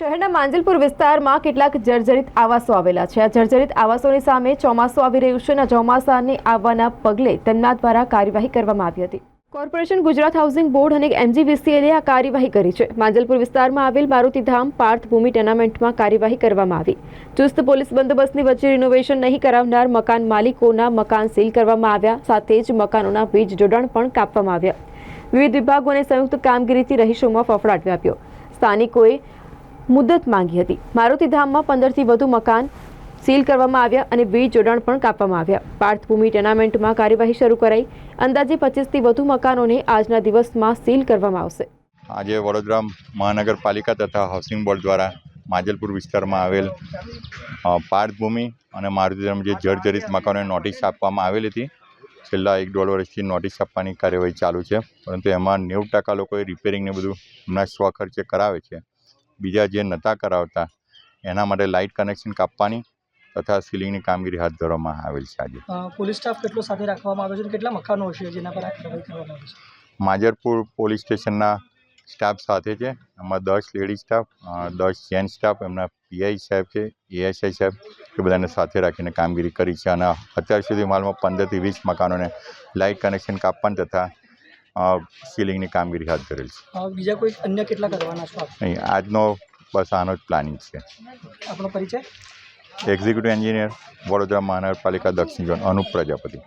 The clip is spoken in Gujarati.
શહેરના માંજલપુર વિસ્તારમાં કેટલાક જર્જરિત આવાસો આવેલા છે. આ જર્જરિત આવાસોની સામે ચોમાસું આવી રહ્યું છે અને ચોમાસાને આવવાના પગલે તેમના દ્વારા કાર્યવાહી કરવામાં આવી હતી. કોર્પોરેશન ગુજરાત હાઉસિંગ બોર્ડ અને એમજીવીસીએલે આ કાર્યવાહી કરી છે. માંજલપુર વિસ્તારમાં આવેલ મારુતિધામ પાર્થ ભૂમિ ટેનામેન્ટમાં કાર્યવાહી કરવામાં આવી. ચુસ્ત પોલીસ બંદોબસ્તની વચ્ચે રિનોવેશન નહીં કરાવનાર મકાન માલિકોના મકાન સીલ કરવામાં આવ્યા. સાથે જ મકાનોના વીજ જોડાણ પણ કાપવામાં આવ્યા. વિવિધ વિભાગોને સંયુક્ત કામગીરીથી રહીશોમાં ફફડાટ વ્યાપ્યો. સ્થાનિકોએ મુદત માંગી હતી. મારુતિધામમાં પંદરથી વધુ મકાન સીલ કરવામાં આવ્યા અને વીજ જોડાણ પણ કાપવામાં આવ્યા. પાર્થભૂમિ ટેનામેન્ટમાં કાર્યવાહી શરૂ કરાઈ. અંદાજે પચીસથી વધુ મકાનોને આજના દિવસમાં સીલ કરવામાં આવશે. આજે વડોદરા મહાનગરપાલિકા તથા હાઉસિંગ બોર્ડ દ્વારા માજલપુર વિસ્તારમાં આવેલ પાર્થભૂમિ અને મારુતિધામ જે જર્જરિત મકાનોને નોટિસ આપવામાં આવેલી હતી. છેલ્લા એક દોઢ વર્ષથી નોટિસ આપવાની કાર્યવાહી ચાલુ છે. પરંતુ એમાં નેવું ટકા લોકોએ રિપેરિંગને બધું એમના સ્વખર્ચે કરાવે છે. બીજા જે નહોતા કરાવતા એના માટે લાઇટ કનેક્શન કાપવાની તથા સીલિંગની કામગીરી હાથ ધરવામાં આવેલ છે આજે. પોલીસ સ્ટાફ કેટલો સાથે રાખવામાં આવ્યો છે અને કેટલા મકાનો હશે જેના પર આ કાર્યવાહી કરવામાં આવી છે? માજરપુર પોલીસ સ્ટેશનના સ્ટાફ સાથે છે. એમાં દસ લેડી સ્ટાફ દસ જેન્ટ્સ સ્ટાફ એમના પીઆઈ સાહેબ છે એએસઆઈ સાહેબ એ બધાને સાથે રાખીને કામગીરી કરી છે. અને અત્યાર સુધી માલમાં પંદરથી વીસ મકાનોને લાઇટ કનેક્શન કાપવાની તથા સીલિંગની કામગીરી હાથ ધરેલ છે. બીજા કોઈ અન્ય કેટલા કરવાના છો નહીં આજનો બસ આનો જ પ્લાનિંગ છે. આપણો પરિચય? એક્ઝિક્યુટિવ એન્જિનિયર વડોદરા મહાનગરપાલિકા દક્ષિણ ઝોન અનુપ પ્રજાપતિ.